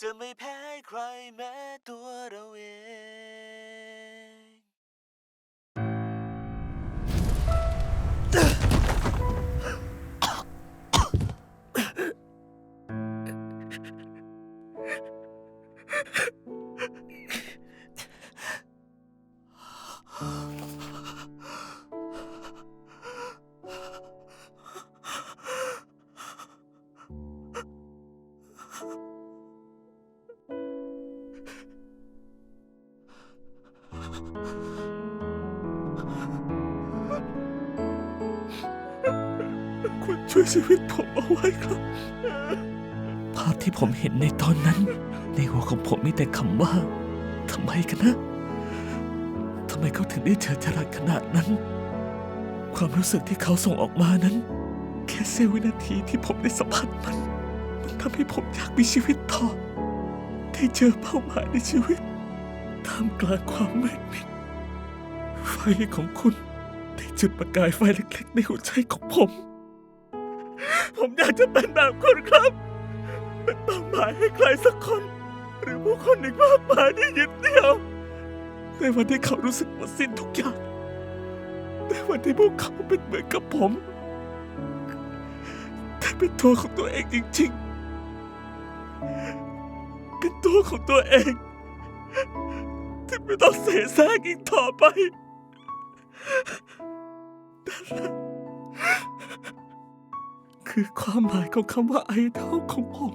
จะไม่แพ้ใครแม้ตัวเราเอง คุณช่วยชีวิตผมเอาไว้ครับ ภาพที่ผมเห็นในตอนนั้น ในหัวของผมมีแต่คำว่าทำไมกันนะทำไมเขาถึงได้เฉิดฉลาดขนาดนั้น ความรู้สึกที่เขาส่งออกมานั้น แค่เสี้ยววินาทีที่ผมได้สัมผัสมัน มันทำให้ผมอยากมีชีวิตต่อได้เจอเป้าหมายในชีวิตท่ามกลางความมืดมิดไฟของคุณได้จุดประกายไฟเล็กๆในหัวใจของผม ผมอยากจะเป็นแบบคุณครับ เป็นเป้าหมายให้ใครสักคน หรือผู้คนอีกมากมายที่ยึดเหนี่ยวในวันที่เขารู้สึกหมดสิ้นทุกอย่างในวันที่พวกเขาเป็นเหมือนกับผมแต่เป็นตัวของตัวเองจริงๆ เป็นตัวของตัวเอง ที่ไม่ต้องเสแสร้งอีกต่อไปนั่นแหละ คือความหมายของคำว่าไอดอลของผม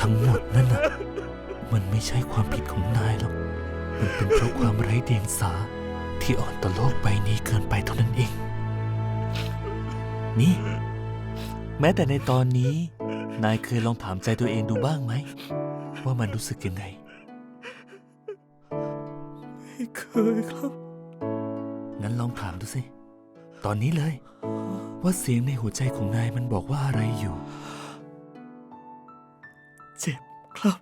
ทั้งหมดนั่นน่ะ มันไม่ใช่ความผิดของนายหรอก มันเป็นเพราะความไร้เดียงสาที่อ่อนต่อโลกใบนี้เกินไปเท่านั้นเอง นี่ แม้แต่ในตอนนี้ นายเคยลองถามใจตัวเองดูบ้างไหม ว่ามันรู้สึกยังไง ไม่เคยครับงั้น ลองถามดูสิ ตอนนี้เลย ว่าเสียงในหัวใจของนายมันบอกว่าอะไรอยู่ เจ็บครับ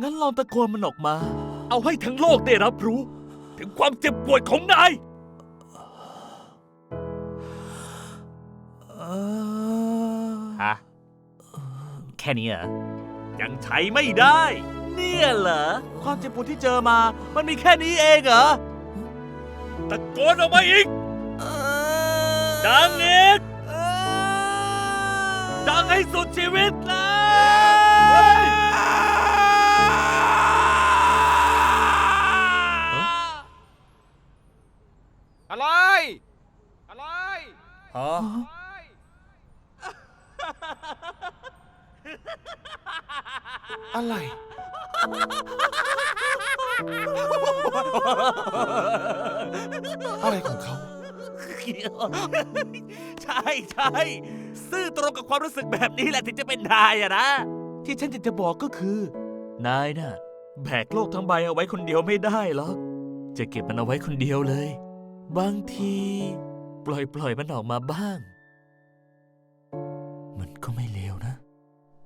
งั้นลองตะโกนมันออกมา เอาให้ทั้งโลกได้รับรู้ ถึงความเจ็บปวดของนาย ฮะ แค่นี้เหรอ ยังใช้ไม่ได้ เนี่ยเหรอ ความเจ็บปวดที่เจอมา มันมีแค่นี้เองเหรอ ตะโกนออกมาอีก ดังอีกดังให้สุดชีวิตเลย อะไร อะไร ฮะอะไรอะไรของเขา ใช่ใช่ซื่อตรงกับความรู้สึกแบบนี้แหละถึงจะเป็นนายอะนะ ที่ฉันจะจะบอกก็คือ นายน่ะ แบกโลกทั้งใบเอาไว้คนเดียวไม่ได้หรอก จะเก็บมันเอาไว้คนเดียวเลย บางที ปล่อยปล่อยมันออกมาบ้าง มันก็ไม่เลวนะ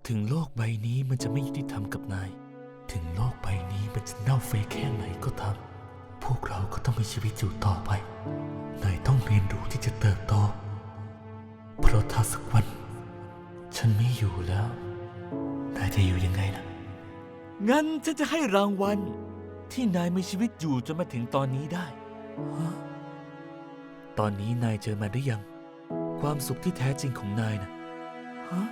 ถึงโลกใบนี้มันจะไม่ยุติธรรมกับนาย ถึงโลกใบนี้มันจะเน่าเฟะแค่ไหนก็ตามพ วกเราก็ต้องมีชีวิตอยู่ต่อไปนายต้องเรียนรู้ที่จะเติบโต เพราะถ้าสักวัน ฉันไม่อยู่แล้ว นายจะอยู่ยังไงล่ะ งั้นฉันจะให้รางวัล ที่นายมีชีวิตอยู่จนมาถึงตอนนี้ได้ ตอนนี้นายเจอมาหรือยัง ความสุขที่แท้จริงของนายนะฮะ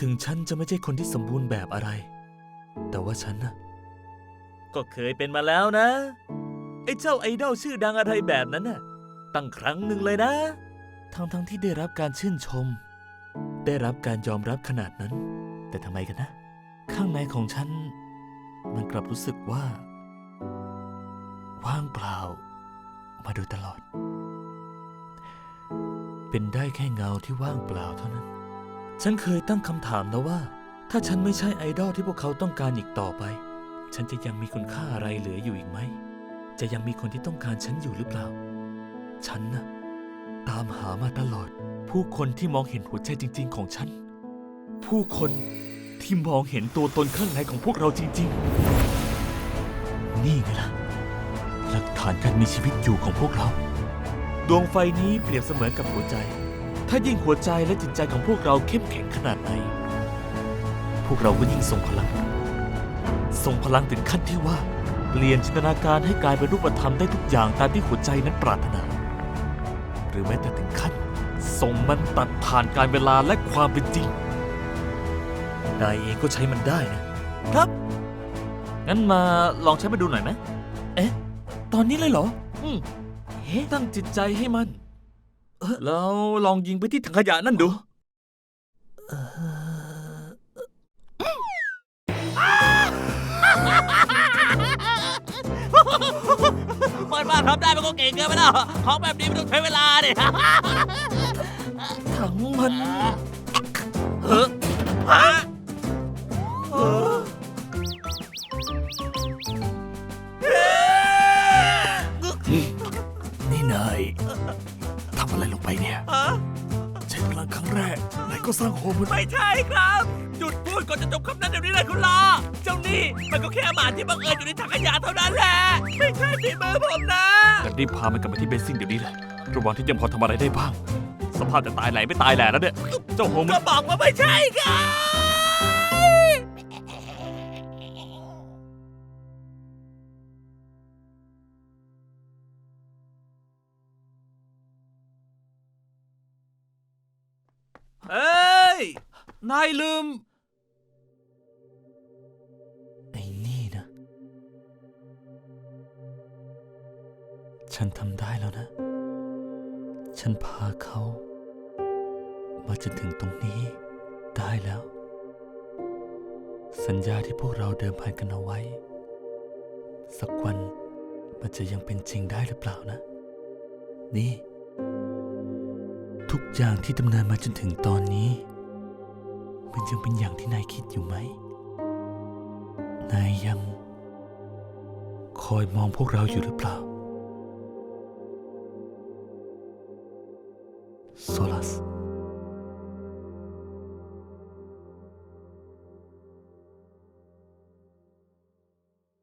ถึงฉันจะไม่ใช่คนที่สมบูรณ์แบบอะไร แต่ว่าฉันนะ ก็เคยเป็นมาแล้วนะ ไอ้เจ้าไอดอลชื่อดังอะไรแบบนั้นน่ะ ตั้งครั้งหนึ่งเลยนะ ทั้งทั้งๆที่ได้รับการชื่นชม ได้รับการยอมรับขนาดนั้น แต่ทำไมกันนะ ข้างในของฉัน มันกลับรู้สึกว่า ว่างเปล่า มาโดยตลอด เป็นได้แค่เงาที่ว่างเปล่าเท่านั้น ฉันเคยตั้งคำถามนะว่า ถ้าฉันไม่ใช่ไอดอลที่พวกเขาต้องการอีกต่อไป ฉันจะยังมีคุณค่าอะไรเหลืออยู่อีกไหม จะยังมีคนที่ต้องการฉันอยู่หรือเปล่า ฉันน่ะ ตามหามาตลอด ผู้คนที่มองเห็นหัวใจจริง ๆ ของฉัน ผู้คนที่มองเห็นตัวตนข้างในของพวกเราจริง ๆ นี่ไงล่ะ หลักฐานการมีชีวิตอยู่ของพวกเรา ดวงไฟนี้เปรียบเสมือนกับหัวใจ ถ้ายิ่งหัวใจและจิตใจของพวกเราเข้มแข็งขนาดไหน พวกเราก็ยิ่งทรงพลัง ทรงพลังถึงขั้นที่ว่า เปลี่ยนจินตนาการให้กลายเป็นรูปธรรมได้ทุกอย่างตามที่หัวใจนั้นปรารถนา หรือแม้แต่ถึงขั้นส่งมันตัดผ่านการเวลาและความเป็นจริงนายเองก็ใช้มันได้นะครับ งั้นมาลองใช้มาดูหน่อยไหมเอ๊ะ ตอนนี้เลยเหรอ อืมเฮ้ตั้งจิตใจให้มันเออแล้วลองยิงไปที่ถังขยะนั่นดูเปิด ทำได้มันก็เก่งเกินไปแล้วของแบบนี้มันต้องใช้เวลาเนี่ยถังมันเออฮะเออนี่นายทำอะไรลงไปเนี่ยฮะใช้พลังครั้งแรกนายก็สร้างโฮมมันไม่ใช่ครับ หยุดพูดก่อนจะจบคำนั้นเดี๋ยวนี้เลยคุณลอเจ้านี่มันก็แค่หมาที่บังเอิญอยู่ในถังขยะเท่านั้นแหละ ไม่ใช่ฝีมือผมนะ งั้นรีบพามันกลับมาที่เบสซิ่งเดี๋ยวนี้เลย ระหว่างที่ยังพอทำอะไรได้บ้าง สภาพจะตายไหลไม่ตายแหล่แล้วเนี่ย เจ้าโฮมมัก็นบอกว่าไม่ใช่ครับเฮ้ย นายลืม ฉันทำได้แล้วนะ ฉันพาเขา มาจนถึงตรงนี้ได้แล้ว สัญญาที่พวกเราเดิมพันกันเอาไว้ สักวันมันจะยังเป็นจริงได้หรือเปล่านะ นี่ ทุกอย่างที่ดำเนินมาจนถึงตอนนี้ มันยังเป็นอย่างที่นายคิดอยู่ไหม นายยัง คอยมองพวกเราอยู่หรือเปล่า โซลัส